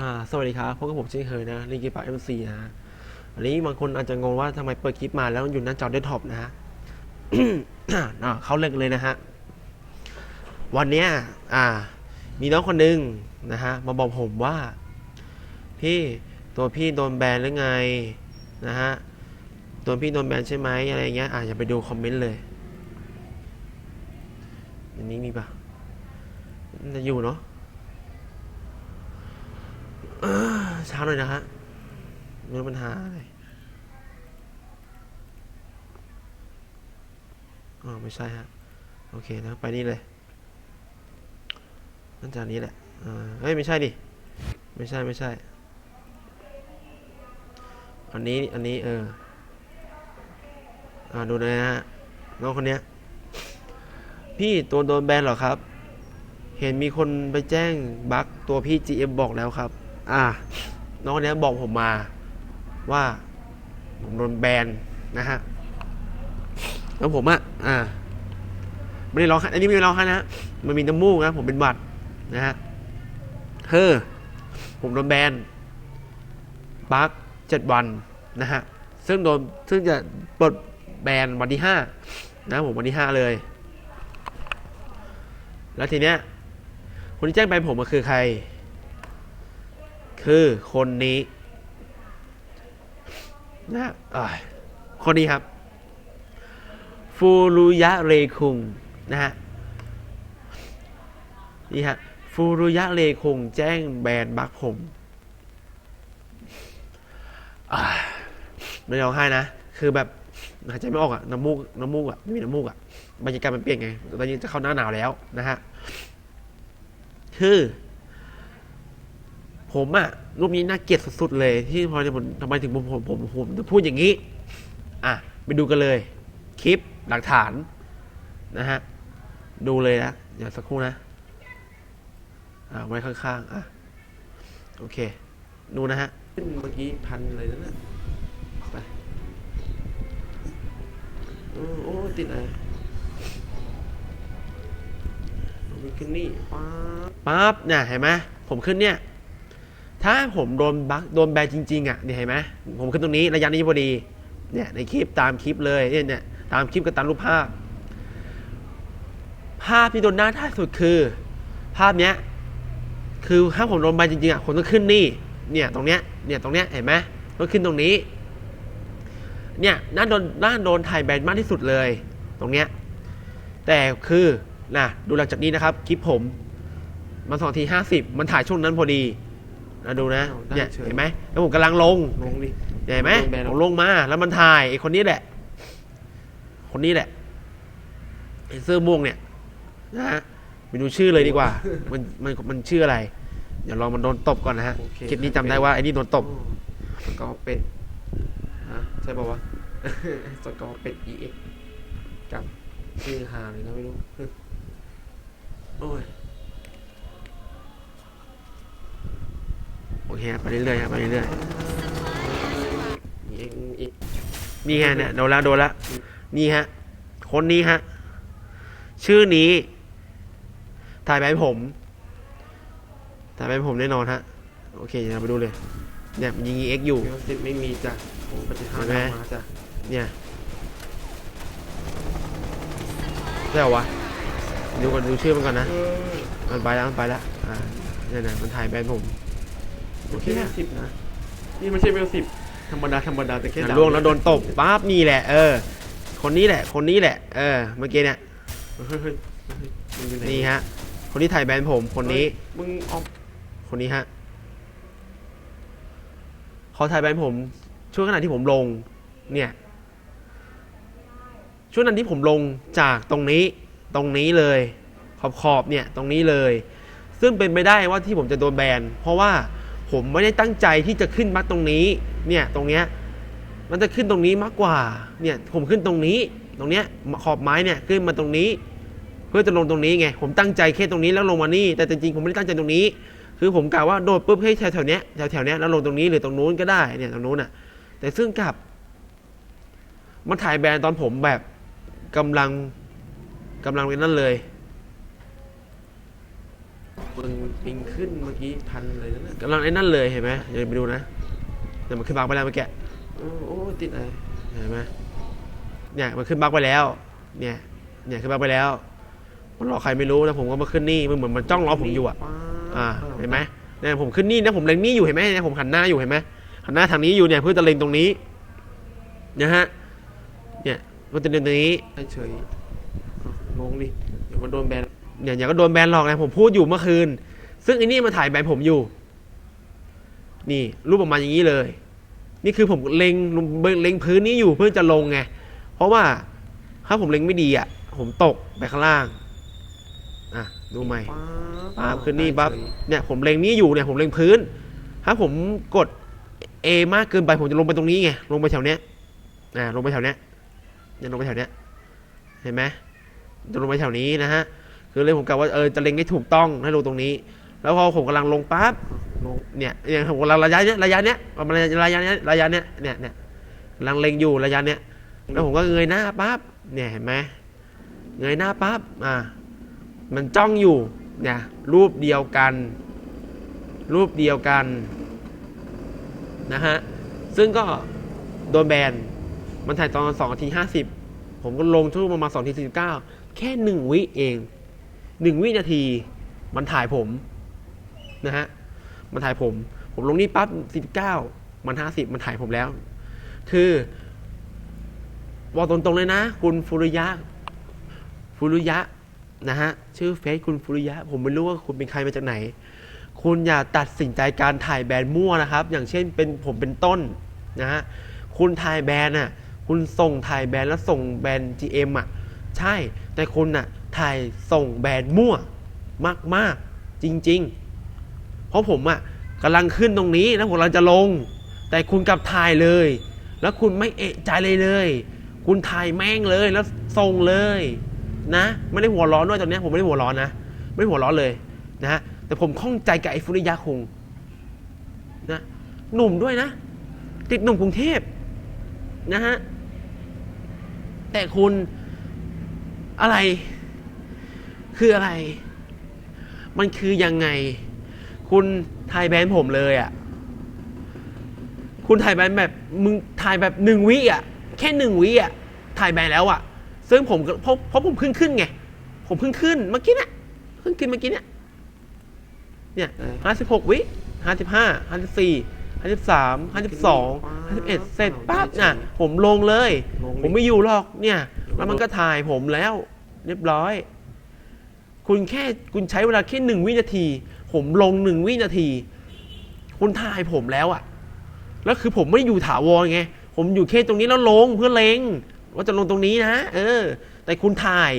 อ่าสวัสดีครับพบกับผมเช่นเคยนะลิงกิปาเอ็มซีนะอันนี้บางคนอาจจะงงว่าทำไมเปิดคลิปมาแล้วอยู่หน้าจอเดสก์ท็อปนะฮะอ่าเข้าเรื่องกันเลยนะฮะ วันเนี้ยอ่า มีน้องคนหนึงนะฮะ มาบอกผมว่า พี่ตัวพี่โดนแบนหรือไงนะฮะตัวพี่โดนแบนใช่ไหมอะไรเงี้ยอ่าอย่าไปดูคอมเมนต์เลยอันนี้มีปะจะอยู่เนาะ ช้าหน่อยนะฮะม่รู้ปัญหาอะไรอ๋อไม่ใช่ฮะ โอเคนะ ไปนี่เลยนั่นจานนี้แหละอ่าเฮ้ย ไม่ใช่ดิ ไม่ใช่ไม่ใช่ อันนี้ อันนี้ เออ อ่า ดูนะฮะ น้องคนเนี้ย พี่ตัวโดนแบนเหรอครับ เห็นมีคนไปแจ้งบั๊กตัวพี่ GM บอกแล้วครับ อ่า น้องคนนี้บอกผมมาว่าผมโดนแบนนะฮะแล้วผมอะอ่าไม่ได้ร้องไห้อันนี้ไม่ได้ร้องไห้นะมันมีน้ำมูกนะผมเป็นหวัดนะฮะเฮ้อผมโดนแบนบั๊กเจ็ดวันนะฮะซึ่งโดนซึ่งจะปลดแบนวันที่ห้านะผมวันที่ห้าเลย แล้วทีเนี้ยคนที่แจ้งไปผมก็คือใคร คือคนนี้นะคนนี้ครับ ฟูรุยะเรคุงนะฮะนี่ฮะฟูรุยะเรคุงแจ้งแบนบักผมอ่ายไม่ร้องไห้นะ คือแบบหายใจไม่ออกอะน้ำมูกน้ำมูกอะไม่มีน้ำมูกอะบรรยากาศมันเปลี่ยนไงตอนนี้จะเข้าหน้าหนาวแล้วนะฮะ คือ ผมอะรูปนี้น่าเกลียดสุดๆเลย ที่พอจะผมทำไมถึงผมผมผมผมจะพูดอย่างนี้ อะไปดูกันเลย คลิปหลักฐานนะฮะดูเลยนะเดี๋ยวสักครู่นะอ่าไว้ข้างๆอะโอเค ดูนะฮะเมื่อกี้พันเลยนะเนี่ยไปโอ้โอ้ติดอะไรมันขึ้นนี่ป๊าบปั๊บเนี่ยเห็นไหมผมขึ้นเนี่ย ถ้าผมโดนบักโดนแบนจริงๆอะเนี่ยเห็นไหมผมขึ้นตรงนี้ระยะนี้พอดีเนี่ยในคลิปตามคลิปเลยเนี่ยเนี่ยตามคลิปกับตามรูปภาพ ภาพที่โดนหน้าท้ายสุดคือ ภาพเนี้ยคือถ้าผมโดนแบนจริงๆอะผมต้องขึ้นนี่เนี่ยตรงเนี้ยเนี่ยตรงเนี้ยเห็นไหมต้องขึ้นตรงนี้ เนี่ยน่าโดนน่าโดนถ่ายแบนมากที่สุดเลย ตรงเนี้ยแต่คือนะดูหลังจากนี้นะครับคลิปผมมันสองทีห้าสิบมันถ่ายช่วงนั้นพอดี นะดูนะได้เนี่ยเฉยเห็นไหมแล้วผมกำลังลงลงดิเห็นไหมโดนแบนผมลงมา แล้วมันถ่ายไอ้คนนี้แหละ คนนี้แหละไอ้เสื้อม่วงเนี่ยนะฮะไปดูชื่อเลยดีกว่า มันมันมันชื่ออะไร เดี๋ยวลองมันโดนตบก่อนนะฮะโอเคคลิปนี้จำได้ว่าไอ้นี่โดนตบสกอร์เป็ดฮะใช่ป่าวะสกอร์เป็ด EX กับชื่อฮาเลยนะไม่รู้โอ้ย เคฮะไปเรื่อยๆครับไปเรื่อย EX EX ๆนี่ฮะเนี่ยโดนแล้วโดนแล้วนี่ฮะ คนนี้ฮะ ชื่อนี้ ถ่ายไปให้ผม ถ่ายไปให้ผมแน่นอนฮะ โอเคเดี๋ยวเราไปดูเลย เนี่ยมันยิงเอ็กอยู่เดี๋ยวสิบไม่มีจ้ะโอ้ปฏิหารเห็นไหมมาจ้ะเนี่ยได้เหรอวะดูก่อนดูชื่อมันก่อนนะเออมันไปแล้วมันไปแล้ว อ่าเนี่ยนะมันถ่ายแบรนด์ผม โอเคเวลสิบนะนี่ไม่ใช่เวลสิบธรรมดาธรรมดาแต่แค่อะดาล่วงแล้วโดนตบปั๊บนี่แหละเออ คนนี้แหละ คนนี้แหละ เออ เมื่อกี้เนี่ยเฮ้ยเฮ้ยเฮ้ยมึงอยู่ไหนี่ฮะ คนที่ถ่ายแบรนด์ผมคนนี้เฮ้ยมึงออกคนนี้ฮะเขาถ่ายแบรนด์ผม ช่วงขณะที่ผมลง เนี่ย ช่วงนั้นที่ผมลงจากตรงนี้ ตรงนี้เลย ขอบขอบๆเนี่ย ตรงนี้เลย ซึ่งเป็นไปได้ว่าที่ผมจะโดนแบน เพราะว่า ผมไม่ได้ตั้งใจที่จะขึ้นมาตรงนี้เนี่ยตรงเนี้ยมันจะขึ้นตรงนี้มากกว่าเนี่ยผมขึ้นตรงนี้ตรงเนี้ยขอบไม้เนี่ยขึ้นมาตรงนี้ เพื่อจะลงตรงนี้ไงผมตั้งใจแค่ตรงนี้แล้วลงมานี่ แต่จริงๆผมไม่ได้ตั้งใจตรงนี้ คือผมกะว่าโดดปุ๊บให้แถวแถวๆเนี้ยแถวแถวๆเนี้ยแล้วลงตรงนี้หรือตรงนู้นก็ได้เนี่ยตรงนู้นอะ แต่ซึ่งกับมันถ่ายแบรนด์ตอนผมแบบกำลังกำลังเป็นนั่นเลย ปึงปิงขึ้นเมื่อกี้พันเลยนั่นน่ะกำลังไอ้นั่นเลยเห็นไหมเดี๋ยวไปดูนะเดี๋ยวมันขึ้นบักไปแล้วเมื่อกี้โอ้โอ้ติดอะไรเห็นไหมเนี่ยมันขึ้นบักไปแล้ว เนี่ยเนี่ยขึ้นบักไปแล้ว มันรอใครไม่รู้แล้วผมก็มาขึ้นนี่มันเหมือนมันจ้องรอผมอยู่อะป๊าบอ่าเห็นไหมเนี่ยผมขึ้นนี่นะผมเล็งนี่อยู่เห็นไหมเนี่ยผมหันหน้าอยู่เห็นไหมหันหน้าทางนี้อยู่เนี่ยเพื่อจะเล็งตรงนี้นะฮะเนี่ยมันจะเล็งตรงนี้เฉยอ้าวงงดิเดี๋ยวมันโดนแบน เนี่ยอย่าก็โดนแบนหลอกนะผมพูดอยู่เมื่อคืน ซึ่งอ้นี่มาถ่ายแบนผมอยู่ นี่รูปออกมาอย่างนี้เลย นี่คือผมเล็งเล็งพื้นนี้อยู่เพื่อจะลงไงเพราะว่าถ้าผมเล็งไม่ดีอะ ผมตกไปข้างล่างอะดูใหม่ปั๊บขึ้นนี่ปั๊บเนี่ยผมเล็งนี่อยู่เนี่ยผมเล็งพื้น ถ้าผมกด A มากเกินไปผมจะลงไปตรงนี้ไงลงไปแถวเนี้ยอ่าลงไปแถวเนี้ยเนี่ยลงไปแถวเนี้ยเห็นไหมจะลงไปแถวนี้นะฮะ คือเลยผมกะว่าเออจะเล็งให้ถูกต้องให้ลงตรงนี้ แล้วพอผมกำลังลงปั๊บงงเนี่ยอย่างผมกำลังระยะเนี้ยระยะเนี้ยประมาณระยะเนี้ยระยะเนี้ยเนี่ยเนี่ยกำลังเล็งอยู่ระยะเนี้ยแล้วผมก็เงยหน้าปั๊บเนี่ยเห็นไหมเงยหน้าปั๊บอ่ามันจ้องอยู่เนี่ยรูปเดียวกัน รูปเดียวกันนะฮะซึ่งก็โดนแบนมันถ่ายตอนสองนาทีห้าสิบผมก็ลงช่วงประมาณสองนาทีสี่สิบเก้าแค่หนึ่งวิเอง หนึ่งวินาที มันถ่ายผมนะฮะมันถ่ายผม ผมลงนี่ปั๊บสี่สิบเก้ามันห้าสิบมันถ่ายผมแล้ว คือบอกตรงๆเลยนะ คุณฟุริยะฟุรุยะนะฮะชื่อเฟซคุณฟุรุยะ ผมไม่รู้ว่าคุณเป็นใครมาจากไหน คุณอย่าตัดสินใจการถ่ายแบรนด์มั่วนะครับ อย่างเช่นเป็นผมเป็นต้นนะฮะคุณถ่ายแบรนด์อะคุณส่งถ่ายแบรนด์แล้วส่งแบรนด์ GM อะใช่แต่คุณอะ ถ่ายส่งแบรนด์มั่วมาก ๆ จริง ๆ เพราะผมอะกำลังขึ้นตรงนี้แล้วผมกำลังจะลง แต่คุณกลับถ่ายเลย แล้วคุณไม่เอะใจเลยเลย คุณถ่ายแม่งเลยแล้วส่งเลย นะ ไม่ได้หัวร้อนด้วยตอนเนี้ยผมไม่ได้หัวร้อนนะไม่ได้หัวร้อนเลยนะฮะแต่ผมข้องใจกับไอ้ฟุริยะคงนะหนุ่มด้วยนะ ติดหนุ่มกรุงเทพนะฮะแต่คุณอะไร คืออะไร มันคือยังไง คุณถ่ายแบรนด์ผมเลยอะ่ะ คุณถ่ายแบรนด์แบบมึงถ่ายแบบหนึ่งวิอะ แค่หนึ่งวิอะถ่ายแบรนด์แล้วอะ ซึ่งผมก็เพราะเพราะผมเพิ่งขึ้นไง ผมเพิ่งขึ้นเมื่อกี้เนี่ยเพิ่งขึ้นเมื่อกี้เนี่ยเนี่ยห้าสิบหกวิห้าสิบห้าห้าสิบสี่ห้าสิบสามห้าสิบสองห้าสิบเอ็ดเสร็จปั๊บน่ะ ผมลงเลยงงดิผมไม่อยู่หรอกเนี่ย แล้วมันก็ถ่ายผมแล้ว เรียบร้อย คุณแค่คุณใช้เวลาแค่หนึ่งวินาที ผมลงหนึ่งวินาที คุณถ่ายผมแล้วอะแล้วคือผมไม่อยู่ถาวรไง ผมอยู่แค่ตรงนี้แล้วลงเพื่อเลงว่าจะลงตรงนี้นะ เออ แต่คุณถ่าย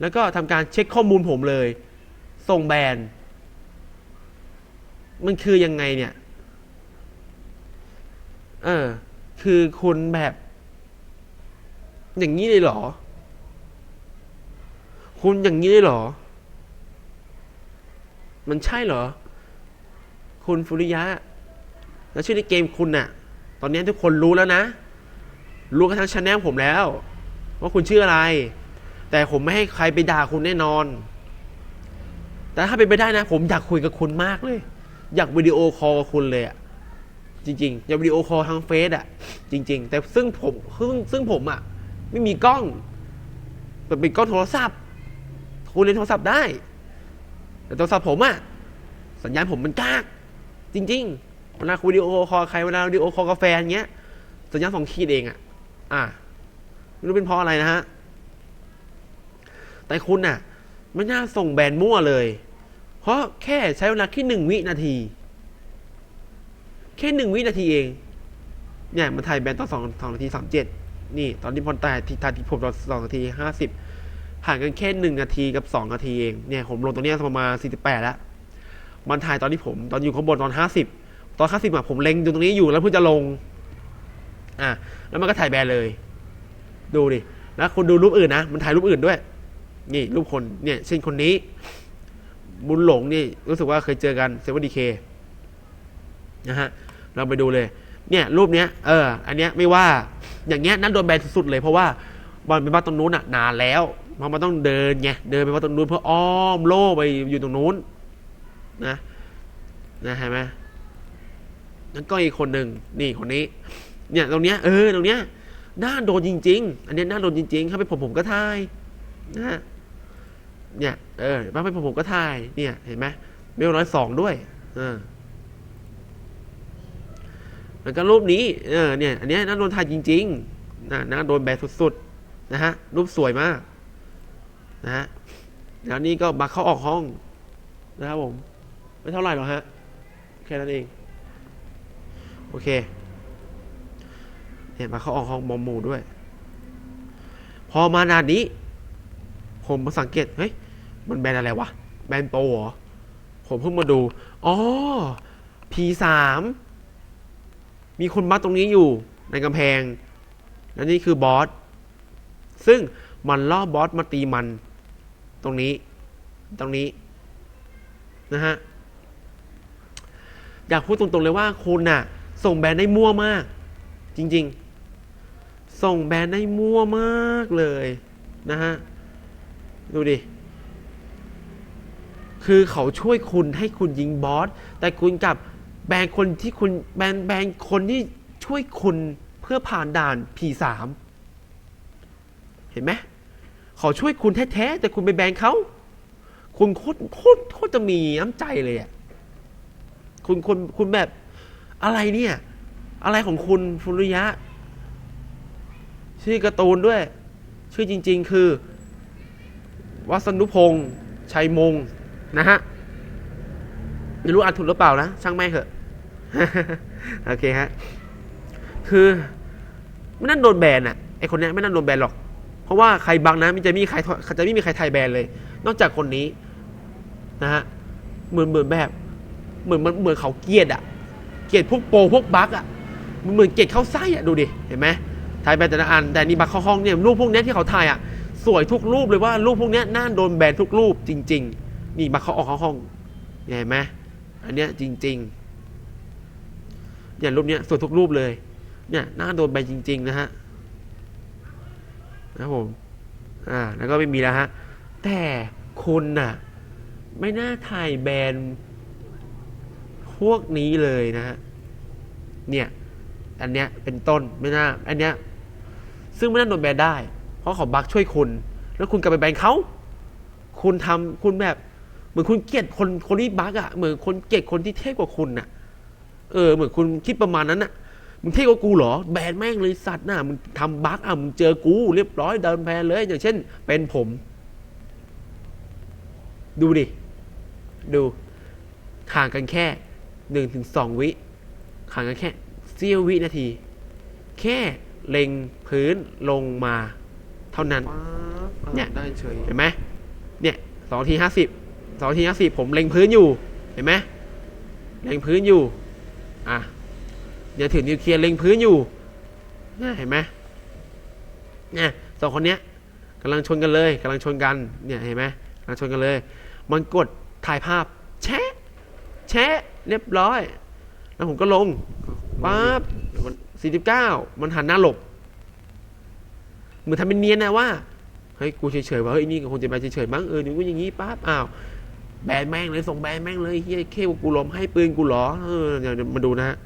แล้วก็ทำการเช็คข้อมูลผมเลย ส่งแบรนด์มันคือยังไงเนี่ย เออ คือคุณแบบ อย่างนี้เลยเหรอ คุณอย่างนี้เลยเหรอ มันใช่เหรอ คุณฟุริยะ แล้วชื่อในเกมคุณน่ะ ตอนนี้ทุกคนรู้แล้วนะ รู้กันทั้งชาแนลผมแล้ว ว่าคุณชื่ออะไร แต่ผมไม่ให้ใครไปด่าคุณแน่นอน แต่ถ้าเป็นไปได้นะ ผมอยากคุยกับคุณมากเลย อยากวิดีโอคอลกับคุณเลยอะจริงๆ อยากวิดีโอคอลทางเฟซอะจริง ๆ แต่ซึ่งผมซึ่งซึ่งผมอะไม่มีกล้องแต่เป็นกล้องโทรศัพท์ คุณเล่นโทรศัพท์ได้ แต่โทรศัพท์ผมอะสัญญาณผมมันกาก จริง ๆ เวลาคุยวิดีโอคอลใครเวลาวิดีโอคอลกาแฟอย่างเงี้ย สัญญาณสองขีดเองอะอะไม่รู้เป็นเพราะอะไรนะฮะ แต่คุณน่ะ ไม่น่าส่งแบรนด์มั่วเลย เพราะแค่ใช้เวลาแค่หนึ่งวินาที แค่หนึ่งวินาทีเอง เนี่ยมันถ่ายแบรนด์ตอนสองสองนาทีสามเจ็ดนี่ ตอนที่พอลตายทีทายที่ผมตอนสองนาทีห้าสิบ ห่างกันแค่หนึ่งนาทีกับสองนาทีเองเนี่ยผมลงตรงนี้ประมาณสี่สิบแปดแล้วมันถ่ายตอนที่ผม ตอนอยู่ข้างบนตอนห้าสิบตอนห้าสิบอะผมเล็งอยู่ตรงนี้อยู่แล้วเพิ่งจะลง อะแล้วมันก็ถ่ายแบนเลย ดูดิแล้วคุณดูรูปอื่นนะมันถ่ายรูปอื่นด้วย นี่รูปคนเนี่ย เช่นคนนี้ บุญหลงนี่รู้สึกว่าเคยเจอกันเซเว่นดีเคนะฮะเราไปดูเลย เนี่ยรูปเนี้ยเออ อันเนี้ยไม่ว่าอย่างเงี้ยนั่นโดนแบนสุดๆเลยเพราะว่าบอลไปบ้านตรงนู้นอะนานแล้ว เพราะมันต้องเดินไงเดินไปบ้าตรงนู้นเพื่ออ้อมโล่ไปอยู่ตรงนู้นนะนะเห็นไหมแล้วก็อีกคนหนึ่งนี่คนนี้ เนี่ยตรงเนี้ยเออตรงเนี้ยน่าโดนจริง ๆ อันเนี้ยน่าโดนจริงๆถ้าเป็นผมผมก็ทายนะเนี่ยเออถ้าเป็นผมผมก็ทายเนี่ยเห็นไหมเบลร้อยสองด้วย เออแล้วก็รูปนี้เออเนี่ย อันเนี้ยน่าโดนทายจริง ๆนะน่าโดนแบนสุดๆนะฮะรูปสวยมาก นะฮะแล้วนี่ก็มาเข้าออกห้องนะครับผม ไม่เท่าไหร่หรอกฮะ แค่นั้นเอง โอเคเนี่ยมาเข้าออกห้องมอมหมู่ด้วย พอมานานนี้ ผมมาสังเกต เฮ้ย มันแบรนด์อะไรวะ แบรนด์โปรเหรอ ผมเพิ่งมาดู อ๋อ P3 มีคนมาตรงนี้อยู่ในกำแพง และนี่คือบอส ซึ่งมันล่อบอสมาตีมัน ตรงนี้ ตรงนี้ นะฮะ อยากพูดตรงๆเลยว่าคุณน่ะ ส่งแบรนด์ได้มั่วมาก จริง ๆ ส่งแบรนด์ได้มั่วมากเลยนะฮะ ดูดิ คือเขาช่วยคุณให้คุณยิงบอส แต่คุณกับแบรนด์คนที่คุณแบรนด์แบรนด์คนที่ช่วยคุณเพื่อผ่านด่าน P3 เห็นไหม เขาช่วยคุณแท้ๆแต่คุณไปแบนเขาคุณโคตรโคตรโคตรจะมีน้ำใจเลยอะคุณคุณคุณแบบอะไรเนี่ย อะไรของคุณฟุริยะ ชื่อการ์ตูนด้วย ชื่อจริง ๆ คือ วัสนุพงษ์ชัยมงนะฮะไม่รู้อ่านถูกหรือเปล่านะ ช่างแม่เถอะ โอเคฮะ คือ ไม่น่าโดนแบนอะไอคนเนี้ยไม่น่าโดนแบนหรอก เพราะว่าใครบังนะมันจะมีใครจะไม่มีใครไทยแบนเลย นอกจากคนนี้นะฮะเหมือนเหมือนแบบเหมือนเหมือนเขาเกียดอะเกียดพวกโปพวกบั๊กอะมันเหมือนเกียดเข้าไส้อะดูดิเห็นไหมถ่ายแบนแต่ละอันแต่นี่บั๊กเข้าห้องเนี่ยรูปพวกนี้ที่เขาถ่ายอะสวยทุกรูปเลยว่ารูปพวกนี้น่าโดนแบนทุกรูปจริง ๆ นี่บั๊กเขาออกเข้าห้องเนี่ยเห็นไหมอันเนี้ยจริงๆเนี่ยรูปเนี้ยสวยทุกรูปเลยเนี่ยน่าโดนแบนจริง ๆ นะฮะ นะผม อ่า แล้วก็ไม่มีแล้วฮะ แต่คุณน่ะ ไม่น่าถ่ายแบรนด์พวกนี้เลยนะฮะ เนี่ย อันเนี้ยเป็นต้นไม่น่า อันเนี้ย ซึ่งไม่น่าโดนแบนได้ เพราะเขาบักช่วยคุณ แล้วคุณกลับไปแบนเขาคุณทำคุณแบบ เหมือนคุณเกลียดคนคนที่บักอะเหมือนคนเกลียดคนที่เท่กว่าคุณน่ะ เออ เหมือนคุณคิดประมาณนั้นน่ะ มึงเท่กว่ากูเหรอ แบนแม่งเลยสัตว์น่ะมึงทำบักอะมึงเจอกูเรียบร้อยเดินแบนเลย อย่างเช่น เป็นผม ดูดิ ดูห่างกันแค่หนึ่งถึงสองวิห่างกันแค่เสี้ยววินาที แค่เล็งพื้นลงมา เท่านั้นป๊าบอะเนี่ยได้เฉยเห็นไหมเนี่ยสองทีห้าสิบสองทีห้าสิบผมเล็งพื้นอยู่ เห็นไหมเล็งพื้นอยู่ อะ เดี๋ยวถือนิวเคลียร์เล็งพื้นอยู่เนี่ยเห็นไหมเนี่ยสองคนเนี้ยกำลังชนกันเลยกำลังชนกันเนี่ยเห็นไหมกำลังชนกันเลย มันกดถ่ายภาพ แชะแชะเรียบร้อย แล้วผมก็ลงปั๊บสี่สิบเก้ามันหันหน้าหลบเหมือนทำเป็นเนียนนะว่าเฮ้ยกูเฉยๆว่าเฮ้ยนี่คงจะไปเฉยๆมั้งเออหนูก็อย่างงี้ปั๊บอ้าวแบนแม่งเลยส่งแบนแม่งเลยเฮียเข้กูล้มให้ปืนกูหรอเออเดี๋ยวมาดูนะฮะ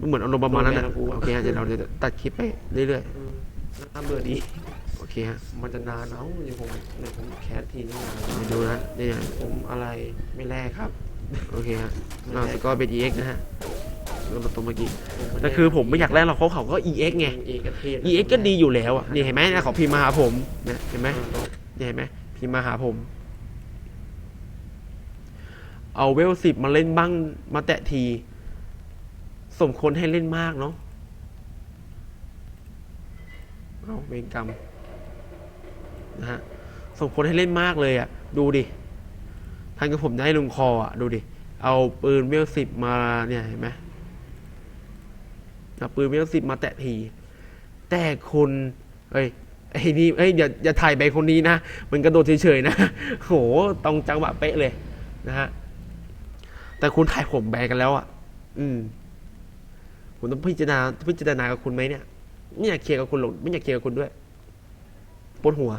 มันเหมือนอารมณ์ประมาณนั้นนะโอเคฮะเดี๋ยวเราจะตัดคลิปไปเรื่อยอืมน่าเบื่อดีๆโอเคฮะมันจะนานเอ้าเดี๋ยวผมเดี๋ยวผมแคสทีนี่นานเดี๋ยวดูนะนี่ฮะผมอะไรไม่แลกครับ โอเคฮะอ่าสกอร์เป็น EX นะฮะแล้วมาตรงเมื่อกี้ผมแต่คือผมไม่อยากแลกหรอกเขาเขาก็ EX ไงเอกเทศ EX ก็ดีอยู่แล้วอะนี่เห็นไหมนะขอพิมพ์มาหาผมนะเห็นไหมเนี่ยเห็นไหมพิมพ์มาหาผม เอาเวลสิบมาเล่นบ้างมาแตะที สมควรให้เล่นมากเนาะเอาเวรกรรมนะฮะสมควรให้เล่นมากเลยอะ ดูดิท่านกับผมได้ลุงคออะ ดูดิ เอาปืนเวลสิบมาเนี่ยเห็นไหมเอาปืนเวลสิบมาแตะที แต่คุณเอ้ยไอ้นี่เอ้ยอย่าอย่าถ่ายไปคนนี้นะมันกระโดดเฉยๆนะโหตรงจังหวะเป๊ะเลยนะฮะแต่คุณถ่ายผมแบนกันแล้วอะ อืม ผมต้องพิจารณาพิจารณากับคุณไหมเนี่ยไม่อยากเคลียร์กับคุณหรอกไม่อยากเคลียร์กับคุณด้วยปวดหัว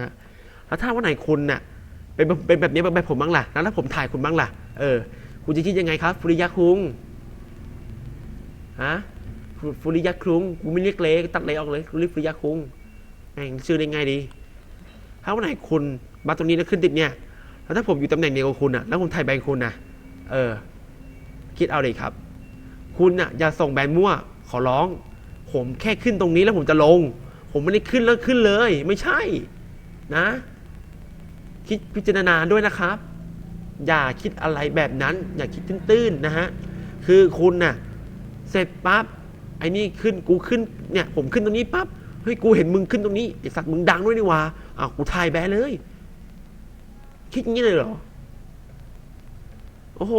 นะแล้วถ้าวันไหนคุณน่ะเป็นเป็นแบบนี้แบบผมบ้างล่ะแล้วถ้าผมถ่ายคุณบ้างล่ะเออคุณจะคิดยังไงครับ ฟุริยะคุงฮะฟุริยะคุงกูไม่เรียกเลตัดเลออกเลยกูเรียกฟุริยะคุงแม่งชื่อได้ง่ายดี ถ้าวันไหนคุณมาตรงนี้แล้วขึ้นติดเนี่ย แล้วถ้าผมอยู่ตำแหน่งเดียวกับคุณอะ แล้วผมถ่ายแบรนด์คุณนะเออ คิดเอาเลยครับ คุณอะอย่าส่งแบนมั่วขอร้อง ผมแค่ขึ้นตรงนี้แล้วผมจะลง ผมไม่ได้ขึ้นแล้วขึ้นเลย ไม่ใช่ นะ คิดพิจารณาด้วยนะครับ อย่าคิดอะไรแบบนั้น อย่าคิดตื้นๆนะฮะคือคุณน่ะเสร็จปั๊บไอ้นี่ขึ้นกูขึ้นเนี่ยผมขึ้นตรงนี้ปั๊บเฮ้ยกูเห็นมึงขึ้นตรงนี้ไอ้สัตว์มึงดังด้วยนี่ว่าอ้าวกูถ่ายแบเลย คิดอย่างนี้เลยเหรอโอ้โห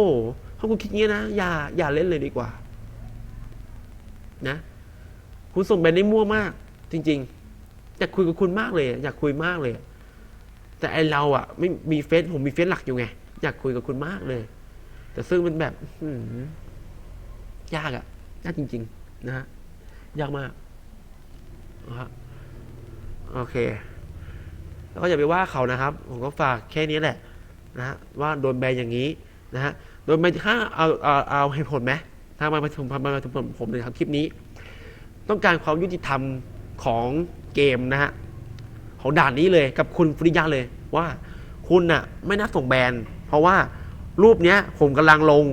ถ้าคุณคิดอย่างนี้นะอย่าอย่าเล่นเลยดีกว่า นะคุณส่งแบรนด์ได้มั่วมาก จริงๆอยากคุยกับคุณมากเลยอยากคุยมากเลย แต่ไอเราอะ ไม่มีเฟซผมมีเฟซหลักอยู่ไง อยากคุยกับคุณมากเลย แต่ซึ่งมันแบบยากอะยากจริง ๆ นะฮะยากมากนะฮะโอเค แล้วก็อย่าไปว่าเขานะครับ ผมก็ฝากแค่นี้แหละ นะฮะว่าโดนแบนอย่างนี้นะฮะโดนแบนถ้าเอาเอาเอาให้ผลไหม ถ้ามาประชุมมาประชุมผมผมเลยครับคลิปนี้ ต้องการความยุติธรรมของเกมนะฮะของด่านนี้เลยกับคุณฟริยะเลยว่าคุณน่ะไม่น่าส่งแบนเพราะว่ารูปเนี้ย ผมกำลังลง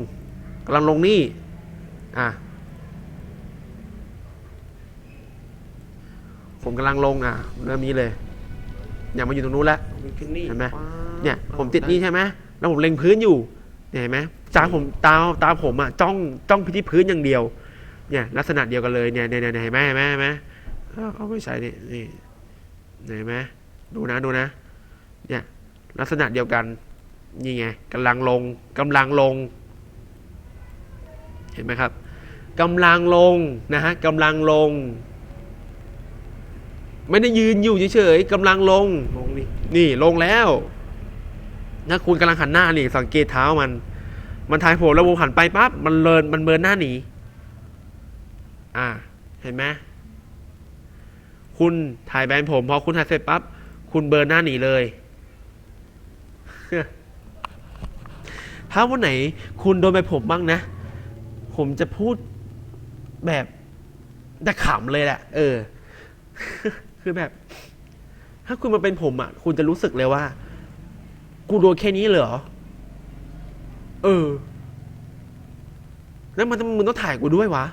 กำลังลงนี่อะผมกำลังลงอะเริ่มนี้เลยอย่ามาอยู่ตรงนู้นแล้วขึ้นนี่เห็นไหมป๊าบเนี่ย ผมติดนี่ใช่ไหมแล้วผมเล็งพื้นอยู่ เห็นไหมตาผมตาตาผมอะจ้องจ้องไปที่พื้นอย่างเดียว เนี่ยลักษณะเดียวกันเลยเนี่ยเนี่ยเนี่ยเห็นไหมเห็นไหมเห็นไหมเอาเอาไปใช้นี่นี่เห็นไหมดูนะดูนะ เนี่ยลักษณะเดียวกันนี่ไงกำลังลงกำลังลง เห็นไหมครับกำลังลงนะฮะกำลังลง ไม่ได้ยืนอยู่เฉยๆกำลังลงลงนี่นี่ลงแล้วถ้าคุณกำลังหันหน้านี่สังเกตเท้ามัน มันทายผมแล้วผมหันไปปั๊บมันเลินมันเบินหน้าหนีอ่า เห็นไหมคุณถ่ายแบรนด์ผมพอคุณถ่ายเสร็จปั๊บคุณเบิร์นหน้าหนีเลย ถ้าวันไหน คุณโดนไปผมบ้างนะ ผมจะพูดแบบจะขำเลยแหละ เออ คือแบบ ถ้าคุณมาเป็นผมอะ คุณจะรู้สึกเลยว่า กูโดนแค่นี้เลยเหรอ เออ แล้วมันมึงต้องถ่ายกูด้วยวะ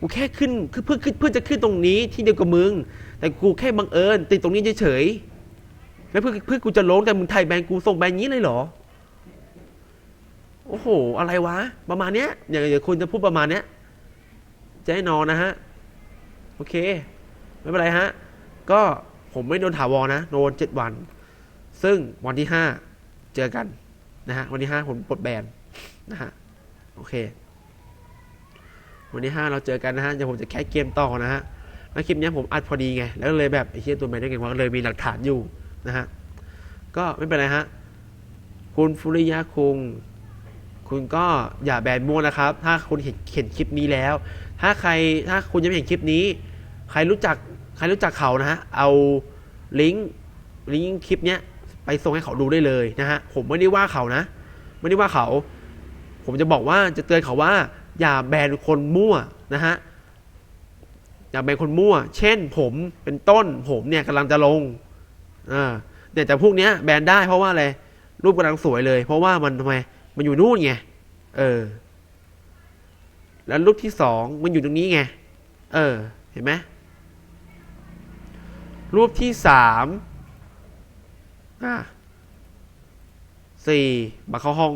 กูแค่ขึ้นคือเพื่อขึ้นเพื่อจะขึ้นตรงนี้ที่เดียวกับมึง แต่กูแค่บังเอิญติดตรงนี้เฉยๆ แล้วเพื่อเพื่อกูจะลงแต่มึงถ่ายแบนกูส่งแบนงี้เลยเหรอ โอ้โห อะไรวะ ประมาณเนี้ย อย่างอย่างคุณจะพูดประมาณเนี้ย จะให้นอนนะฮะ โอเค ไม่เป็นไรฮะ ก็ผมไม่โดนถาวรนะ โดนเจ็ดวัน ซึ่งวันที่ห้าเจอกันนะฮะ วันที่ห้าผมปลดแบน นะฮะโอเค วันที่ห้าเราเจอกันนะฮะเดี๋ยวผมจะแคสเกมต่อนะฮะแล้วคลิปนี้ผมอัดพอดีไง แล้วเลยแบบไอ้เชี่ยตัวแมนได้ไงวะเลยมีหลักฐานอยู่นะฮะก็ไม่เป็นไรฮะคุณฟุริยะคุงคุณก็อย่าแบนมั่วนะครับ ถ้าคุณเห็นเห็นคลิปนี้แล้ว ถ้าใครถ้าคุณยังไม่เห็นคลิปนี้ ใครรู้จักใครรู้จักเขานะฮะเอาลิงก์ลิงก์คลิปเนี้ยไปส่งให้เขาดูได้เลยนะฮะผมไม่ได้ว่าเขานะ ไม่ได้ว่าเขา ผมจะบอกว่าจะเตือนเขาว่า อย่าแบนคนมั่วนะฮะอย่าแบนคนมั่ว เช่นผมเป็นต้นผมเนี่ยกำลังจะลงอ่าเนี่ยแต่พวกเนี้ยแบนได้เพราะว่าอะไรรูปกำลังสวยเลย เพราะว่ามันทำไมมันอยู่นู่นไงเออ แล้วรูปที่สองมันอยู่ตรงนี้ไงเออ เห็นไหมรูปที่สามอะสี่มาเข้าห้อง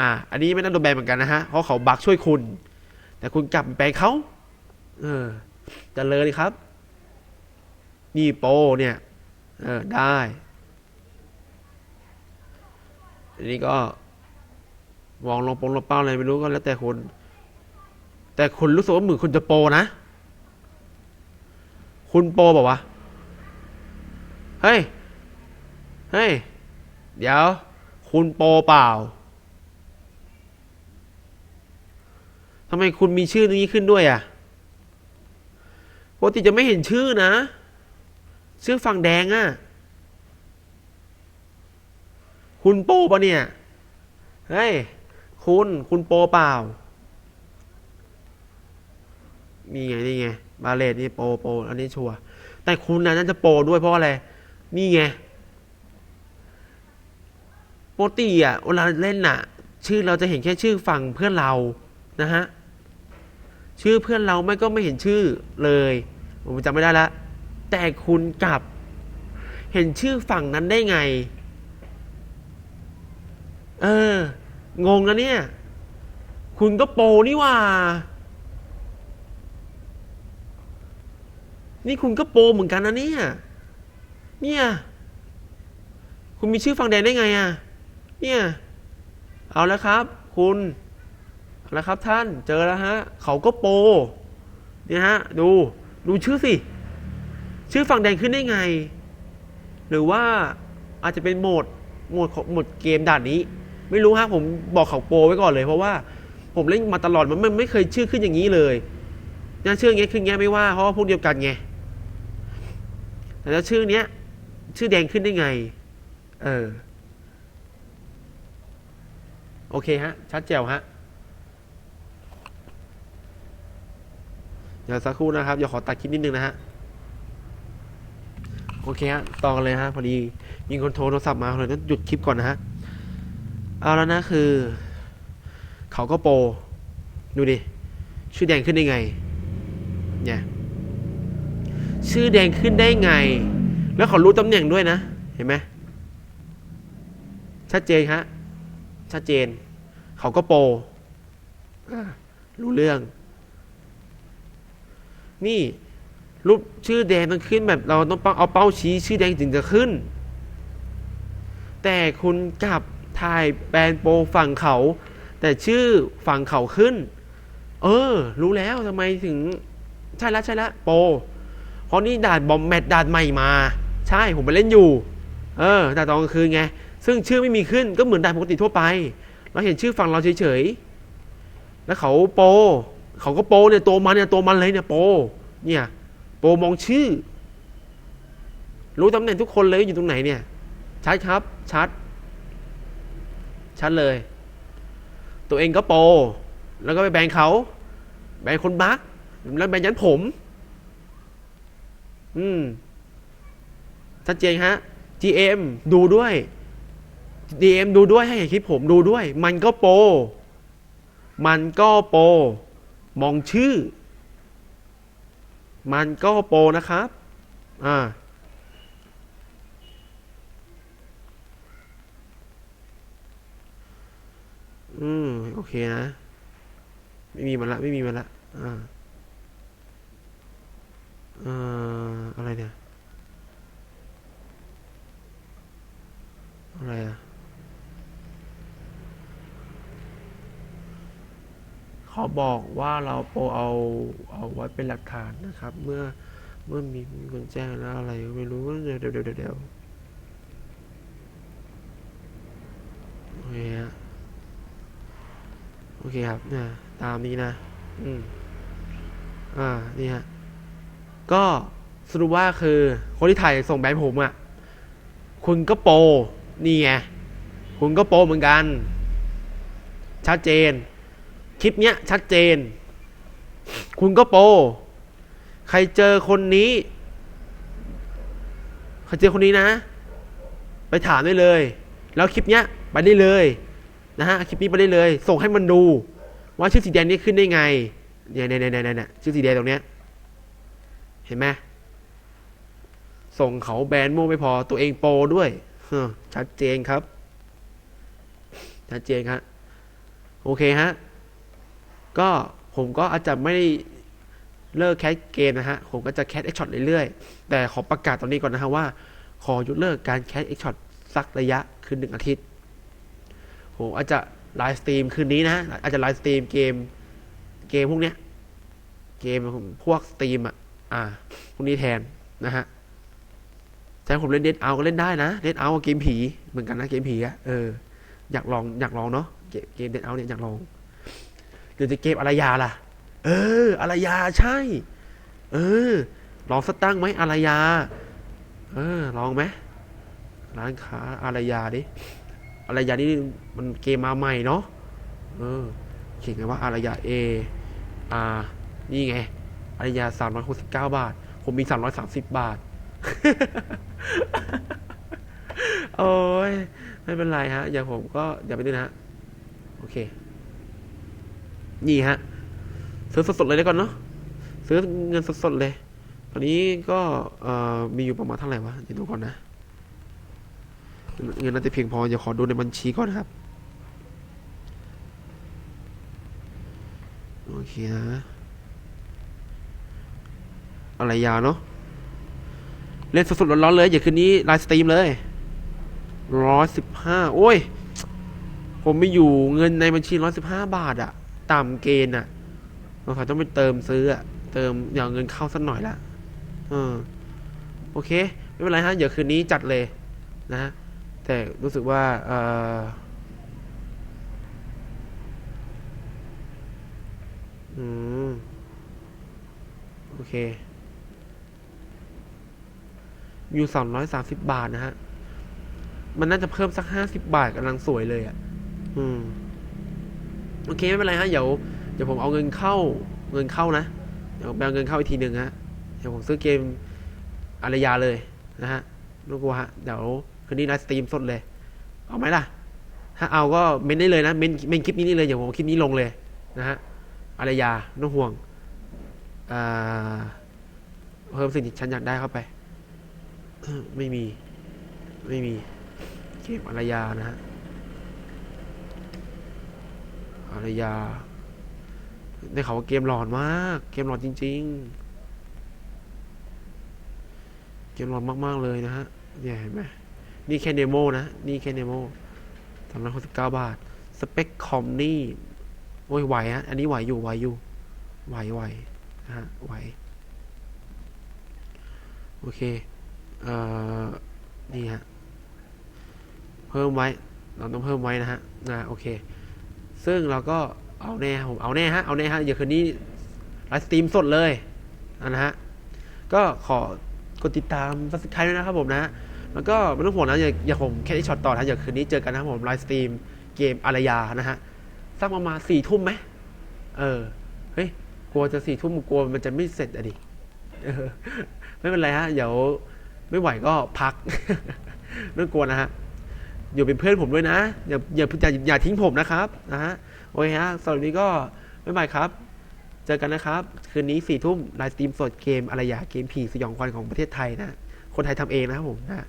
อ่า อันนี้ไม่น่าโดนแบนเหมือนกันนะฮะ เพราะเขาบักช่วยคุณ แต่คุณกลับไปเขาเออจะเลยครับ นี่โปรเนี่ย เออ ได้ อันนี้ก็มองลงปงลงเป้าอะไรไม่รู้ก็แล้วแต่คุณ แต่คุณรู้สึกว่าเหมือนคุณจะโปรนะ คุณโปรบอกว่าวะเฮ้ย เฮ้ย เดี๋ยว คุณโปรเปล่า ทำไมคุณมีชื่อนี้ขึ้นด้วยอะปกติจะไม่เห็นชื่อนะชื่อฝั่งแดงอะ คุณโปปะเนี่ย เฮ้ย คุณคุณโปเปล่านี่ไงนี่ไง บาเลตนี่โปโปอันนี้ชัวร์แต่คุณนะน่าจะโปด้วยเพราะอะไร นี่ไงปกติอะเวลาเล่นน่ะ ชื่อเราจะเห็นแค่ชื่อฝั่งเพื่อนเรานะฮะ ชื่อเพื่อนเราไม่ก็ไม่เห็นชื่อเลย ผมจำไม่ได้ละ แต่คุณกลับ เห็นชื่อฝั่งนั้นได้ไง เออ งงนะเนี่ย คุณก็โปนี่ว่า นี่คุณก็โปเหมือนกันนะเนี่ย เนี่ย คุณมีชื่อฝั่งแดงได้ไงอะ่ะ เนี่ย เอาแล้วครับ คุณ แล้วครับท่านเจอแล้วฮะเขาก็โปเนี่ยฮะดูดูชื่อสิ ชื่อฝั่งแดงขึ้นได้ไง หรือว่าอาจจะเป็นโหมดโหมดของโหมดเกมด่านนี้ ไม่รู้ฮะผมบอกเขาโปไว้ก่อนเลย เพราะว่าผมเล่นมาตลอดมันมันไม่เคยชื่อขึ้นอย่างนี้เลยนะชื่อเงี้ยขึ้นเงี้ยไม่ว่าเพราะว่าพวกเดียวกันไงแต่ถ้าชื่อเนี้ย ชื่อแดงขึ้นได้ไง เออ โอเคฮะ ชัดแจ๋วฮะ เดี๋ยวสักครู่นะครับเดี๋ยวขอตัดคลิปนิดนึงนะฮะโอเคฮะต่อกันเลยฮะพอดีมีคนโทรโทรศัพท์มาเลยต้องหยุดคลิปก่อนนะฮะเอาแล้วนะคือ เขาก็โปดูดิชื่อแดงขึ้นได้ไง เนี่ยชื่อแดงขึ้นได้ไง แล้วเขารู้ตำแหน่งด้วยนะ เห็นไหมชัดเจนฮะชัดเจน เขาก็โปรรู้เรื่อง นี่รูปชื่อแดงต้องขึ้นแบบเราต้องเอาเป้าชี้ชื่อแดงถึงจะขึ้น แต่คุณกลับถ่ายแบรนด์โปรฝั่งเขา แต่ชื่อฝั่งเขาขึ้น เออ รู้แล้วทำไมถึง ใช่แล้วใช่แล้วโปรเพราะนี่ด่านบอมแมทด่านใหม่มา ใช่ผมไปเล่นอยู่ เออด่านตอนกลางคืนไง ซึ่งชื่อไม่มีขึ้นก็เหมือนด่านปกติทั่วไป เราเห็นชื่อฝั่งเราเฉยๆ แล้วเขาโปร เขาก็โปรเนี่ยตัวมันเนี่ยตัวมันเลยเนี่ยโปรเนี่ย โปรมองชื่อ รู้ตำแหน่งทุกคนเลยอยู่ตรงไหนเนี่ย ชัดครับ ชัด ชัดเลย ตัวเองก็โปรแล้วก็ไปแบนเขา แบนคนบักแล้วแบนยันผม อืมชัดเจนฮะ GM ดูด้วย DM ดูด้วยให้เห็นคลิปผมดูด้วย มันก็โปรมันก็โปร มองชื่อ มันก็โปรนะครับ อ่า อืม โอเคนะ ไม่มีมันละ ไม่มีมันละ อ่าอ่ออะไรเนี่ย อะไรอะ เขาบอกว่าเราโปรเอาเอาไว้เป็นหลักฐานนะครับ เมื่อเมื่อมีมีคนแจ้งแล้วอะไรไม่รู้เดี๋ยวเดี๋ยวเดี๋ยวเดี๋ยวโอเคฮะโอเคครับเนี่ยตามนี้นะ อืมอ่านี่ฮะก็สรุปว่าคือ คนที่ถ่ายส่งแบนผมอะ่ะ คุณก็โปนี่ไง คุณก็โปเหมือนกัน ชัดเจน คลิปเนี้ยชัดเจน คุณก็โป ใครเจอคนนี้ ใครเจอคนนี้นะ ไปถามได้เลย แล้วคลิปเนี้ยไปได้เลยนะฮะคลิปนี้ไปได้เลย ส่งให้มันดู ว่าชื่อสีแดงนี้ขึ้นได้ไงเนี่ยเนี่ยเนี่ยเนี่ยเนี่ชื่อสีแดงตรงเนี้ยเห็นไหมส่งเขาแบนมั่วไม่พอตัวเองโปด้วยเฮ้อชัดเจนครับ ชัดเจนครับ โอเคฮะ ก็ผมก็อาจจะไม่ได้เลิกแคสเกมนะฮะ ผมก็จะแคสเอ็กช็อตเรื่อยๆ แต่ขอประกาศตอนนี้ก่อนนะฮะว่า ขอยุดเลิกการแคสเอ็กช็อตสักระยะคือหนึ่งอาทิตย์ผมอาจจะไลฟ์สตรีมคืนนี้นะ อาจจะไลฟ์สตรีมเกมเกมพวกเนี้ย เกมพวกสตรีมอะ อ่า พวกนี้แทนนะฮะใช่ผมเล่นเดนเอาก็เล่นได้นะเดนเอาเกมผีเหมือนกันนะเกมผีอะเออ อยากลองอยากลองเนาะเกมเกมเดนเอาเนี่ยอยากลอง หรือจะเกมอารยาล่ะ เอออารยาใช่ เออ ลองสตั้งไหมอารยา เออ ลองไหมร้านค้าอารยาดิอารยานี่มันเกมมาใหม่เนาะเออเขียนกันว่าอารยา A R นี่ไงอารยาสามร้อยหกสิบเก้าบาท ผมมีสามร้อยสามสิบบาท โอ้ย ไม่เป็นไรฮะ อย่างผมก็อย่าไปดูนะฮะโอเค นี่ฮะ ซื้อสดๆเลยแล้วก่อนเนาะซื้อเงินสดๆเลย ตอนนี้ก็มีอยู่ประมาณเท่าไหร่วะเดี๋ยวดูก่อนนะเงินน่าจะเพียงพออย่าขอดูในบัญชีก่อนนะครับโอเคนะอะไรยาวเนาะเล่นสดๆร้อนๆเลย อย่าคืนนี้ไลฟ์สตรีมเลยร้อยสิบห้าโอ้ย ผมไม่อยู่เงินในบัญชีร้อยสิบห้าบาทอะ ต่ำเกณฑ์อะเราต้องไปเติมซื้ออะ เติมอย่างเงินเข้าสักหน่อยละเออโอเค ไม่เป็นไรฮะ เดี๋ยวคืนนี้จัดเลยนะฮะ แต่รู้สึกว่าเอออืม โอเค อยู่สองร้อยสามสิบบาทนะฮะ มันน่าจะเพิ่มสักห้าสิบบาทกำลังสวยเลยอะ่ะ อืม โอเคไม่เป็นไรฮะเดี๋ยวเดี๋ยวผมเอาเงินเข้าเงินเข้านะเดี๋ยวไปเอาเงินเข้าอีกทีหนึ่งฮะเดี๋ยวผมซื้อเกมอารยาเลยนะฮะไม่ต้องกลัวฮะเดี๋ยวคืนนี้ไลฟ์สตรีมสดเลย เอาไหมล่ะ ถ้าเอาก็เมนได้เลยนะเมนเมนคลิปนี้นี่เลยเดี๋ยวผมคลิปนี้ลงเลยนะฮะอารยาไม่ต้องห่วงอ่าเพิ่มสิ่งที่ฉันอยากได้เข้าไป ไม่มี ไม่มี เกมอารยานะฮะ อารยาได้ข่าวว่าเกมหลอนมาก เกมหลอนจริง ๆ เกมหลอนมาก ๆ เลยนะฮะ เนี่ยเห็นไหมนี่แค่เดโมนะ นี่แค่เดโมสามร้อยหกสิบเก้าบาท สเปคคอมนี่ โอ้ยไหวฮะ อันนี้ไหวอยู่ ไหวอยู่ ไหวไหวนะฮะ ไหว โอเค เอ่อ นี่ฮะ เพิ่มไว้ เราต้องเพิ่มไว้นะฮะ นะ โอเค ซึ่งเราก็เอาแน่ผมเอาแน่ฮะ เอาแน่ฮะอย่าคืนนี้ไลฟ์สตรีมสดเลยนะฮะ ก็ขอกดติดตามสักครั้งด้วยนะครับผมนะ แล้วก็ไม่ต้องห่วงนะอย่าอย่าผมแค่ที่ช็อตต่อนะอย่าคืนนี้เจอกันนะครับผมไลฟ์สตรีมเกมอารยานะฮะสักประมาณสี่ทุ่มไหมเออ เฮ้ย กลัวจะสี่ทุ่มกลัวมันจะไม่เสร็จอะดิไม่เป็นไรฮะ เดี๋ยวไม่ไหวก็พักไม่องกลัวนะฮะ อยู่เป็นเพื่อนผมด้วยนะ อย่าอย่าอย่าอย่าทิ้งผมนะครับนะฮะโอเคฮะสำหรับวันนี้ก็ไม่ไปครับ เจอกันนะครับ คืนนี้สี่ทุ่มไลฟ์สตรีมสดเกมอะไรอย่าเกมผีสยองขวัญของประเทศไทยนะ คนไทยทำเองนะครับผมนะ